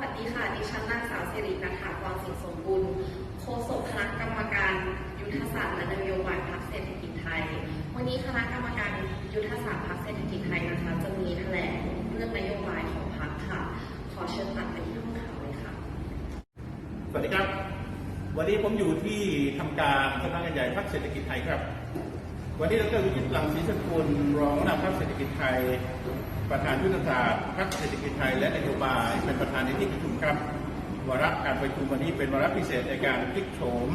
วัสดีค่ะ ดิฉันนางสาวสิรินัฐากรสิงสมบุญโฆษกคณะกรรมการยุทธศาสตร์และนโยบายพรรคเศรษฐกิจไทย วันนี้คณะกรรมการยุทธศาสตร์พรรคเศรษฐกิจไทยนะคะ จะมีแถลงเรื่องนโยบายของพรรคค่ะ ขอเชิญตัดไปที่ห้องข่าวเลยค่ะ สวัสดีครับ วันนี้ผมอยู่ที่ทำการสภาการใหญ่พรรคเศรษฐกิจไทยครับ วันนี้เราจะมีรลังศรสีสกุลรองหัวหน้าพรรคเศรษฐกิจไทย ประธานยุทธศาสตร์พรรคเศรษฐกิจไทยและนโยบาย เป็นประธานในที่ประชุมครับวาระการประชุมวันนี้เป็นวาระพิเศษในการพลิกโฉม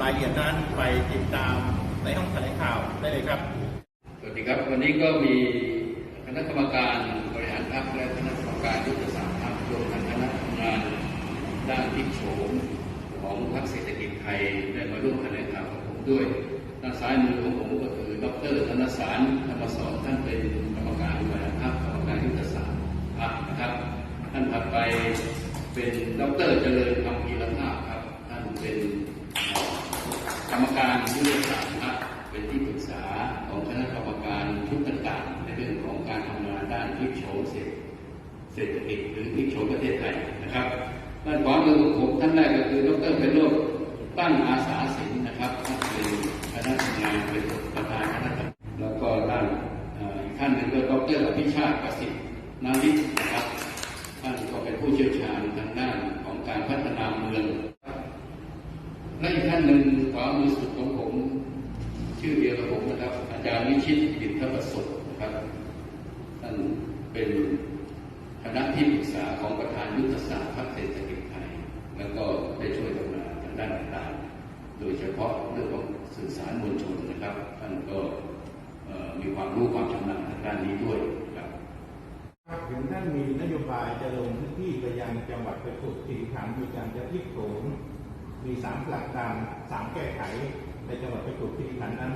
รายละเอียดนั้นไปติดตามในห้องแถลงข่าวได้เลยครับ สวัสดีครับวันนี้ก็มีคณะกรรมการบริหารพรรคและคณะกรรมการยุทธศาสตร์พรรครวมทั้งคณะทำงานด้านพลิกโฉมของพรรคเศรษฐกิจไทยได้มาร่วมแถลงข่าวกับผมด้วย ซ้ายมือของผมก็คือดรธนสารธรรมสอนท่านเป็นกรรมการบริหารพรรคกรรมการยุทธศาสตร์พรรคนะครับ ท่านถัดไปเป็นดรเจริญคำพีรภาพครับ ท่านเป็นกรรมการยุทธศาสตร์พรรคเป็นที่ปรึกษาของคณะกรรมการชุดต่างๆในเรื่องของการทำงานด้านพลิกโฉมเศรษฐเศรษฐกิจหรือพลิกโฉมประเทศไทยนะครับด้านขวามือของผมท่านแรกก็คือดรเป็นโรจน์ตั้งอาสา สิทธิ์นาริศนะครับท่านก็เป็นผู้เชี่ยวชาญทางด้านของการพัฒนาเมืองและอีกท่านหนึ่งขวามือสุดของผม ชื่อเดียวกับผมนะครับ อาจารย์วิชิตกิตทประสบนะครับท่านเป็นคณะที่ปรึกษาของประธานยุทธศาสตร์พรรคเศรษฐกิจไทย แล้วก็ได้ช่วยทำงานทางด้านต่างๆ โดยเฉพาะเรื่องของสื่อสารมวลชนนะครับ ท่านก็มีความรู้ความชำนาญทางด้านนี้ด้วย ถึงท่านมีนโยบายจะลงพื้นที่ไปยังจังหวัดประจวบคีรีขันธ์มีการจะพลิกโฉมมีสามหลักการสามแก้ไขในจังหวัดประจวบคีรีขันธ์นั้น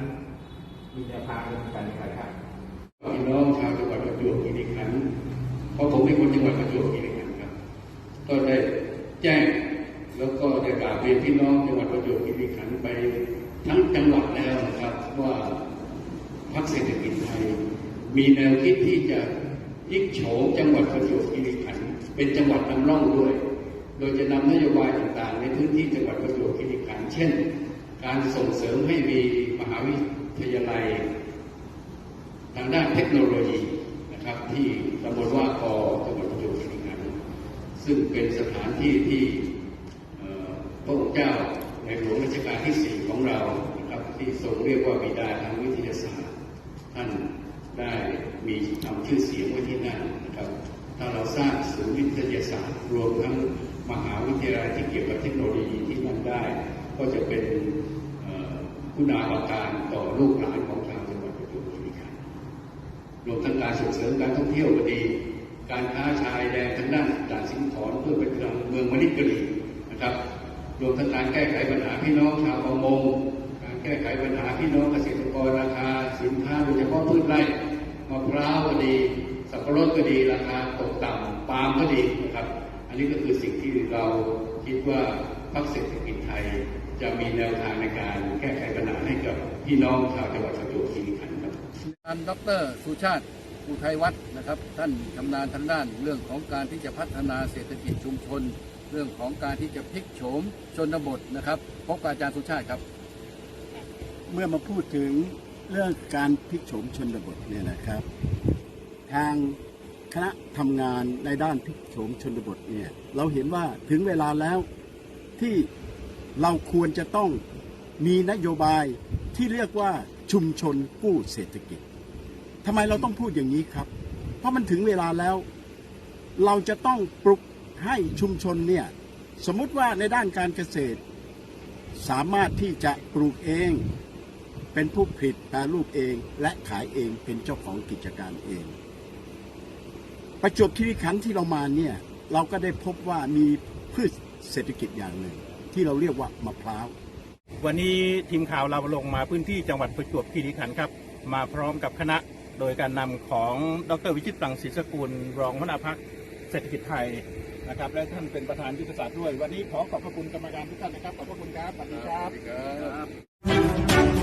มีแนวทางดำเนินการอย่างไรครับพี่น้องชาวจังหวัดประจวบคีรีขันธ์เพราะผมเป็นคนจังหวัดประจวบคีรีขันธ์ครับ ก็ได้แจ้งแล้วก็ได้กราบเรียนพี่น้องจังหวัดประจวบคีรีขันธ์ไปทั้งจังหวัดแล้วนะครับว่าพรรคเศรษฐกิจไทย มีแนวคิดที่จะ พลิกโฉมจังหวัดประจวบคีรีขันธ์เป็นจังหวัดนำร่องด้วย โดยจะนำนโยบายต่างๆ ในพื้นที่จังหวัดประจวบคีรีขันธ์เช่น การส่งเสริมให้มีมหาวิทยาลัย ทางด้านเทคโนโลยีนะครับที่ตำบลว่ากอจังหวัดประจวบคีรีขันธ์ซึ่งเป็นสถานที่ที่พระองค์เจ้าในหลวงรัชกาลที่สี่ของเรานะครับที่ทรงเรียกว่าบิดาทางวิทยาศาสตร์ท่าน มีทำชื่อเสียงไว้ที่นั่นนะครับถ้าเราสร้างศูนย์วิทยาศาสตร์รวมทั้งมหาวิทยาลัยที่เกี่ยวกับเทคโนโลยีที่นั่นได้ ก็จะเป็นเอ่อคุณาภาการต่อลูกหลานของชาวจังหวัดประจวบคีรีขันธ์รวมทั้งการส่งเสริมการท่องเที่ยวก็ดี การค้าชายแดนทางด้านด่านสิงขอนเพื่อเป็นเมืองมณิกรีนะครับ รวมทั้งการแก้ไขปัญหาพี่น้องชาวประมง การแก้ไขปัญหาพี่น้องเกษตรกรราคาสินค้าโดยเฉพาะพืชไร่ มะพร้าวก็ดี สับปะรดก็ดีราคาตกต่ำปาล์มก็ดีนะครับ อันนี้ก็คือสิ่งที่เราคิดว่าพรรคเศรษฐกิจไทย จะมีแนวทางในการแก้ไขปัญหาให้กับพี่น้องชาวจังหวัดประจวบคีรีขันธ์ครับท่านดรสุชาติอุทัยวัฒน์นะครับ ท่านชำนาญทางด้านเรื่องของการที่จะพัฒนาเศรษฐกิจชุมชน เรื่องของการที่จะพลิกโฉมชนบทนะครับพบกับอาจารย์สุชาติครับ เมื่อมาพูดถึง เรื่องการพลิกโฉมชนบทเนี่ยนะครับ ทางคณะทำงานในด้านพลิกโฉมชนบทเนี่ยเราเห็นว่าถึงเวลาแล้วที่เราควรจะต้องมีนโยบายที่เรียกว่าชุมชนกู้เศรษฐกิจทำไมเราต้องพูดอย่างนี้ครับ เพราะมันถึงเวลาแล้ว เราจะต้องปลุกให้ชุมชนเนี่ยสมมติว่าในด้านการเกษตร สามารถที่จะปลูกเอง เป็นผู้ผลิตแปรรูปเองและขายเองเป็นเจ้าของกิจการเอง ประจวบคีรีขันธ์ที่เรามาเนี่ยเราก็ได้พบว่ามีพืชเศรษฐกิจอย่างหนึ่ง ที่เราเรียกว่ามะพร้าว วันนี้ทีมข่าวเราลงมาพื้นที่จังหวัดประจวบคีรีขันธ์ครับ มาพร้อมกับคณะโดยการนำของดรวิชิตปรังศรีสกุล รองหัวหน้าพักเศรษฐกิจไทยนะครับและท่านเป็นประธานยุทธศาสตร์ด้วย วันนี้ขอขอบพระคุณกรรมการทุกท่านนะครับ ขอบพระคุณครับสวัสดีครับ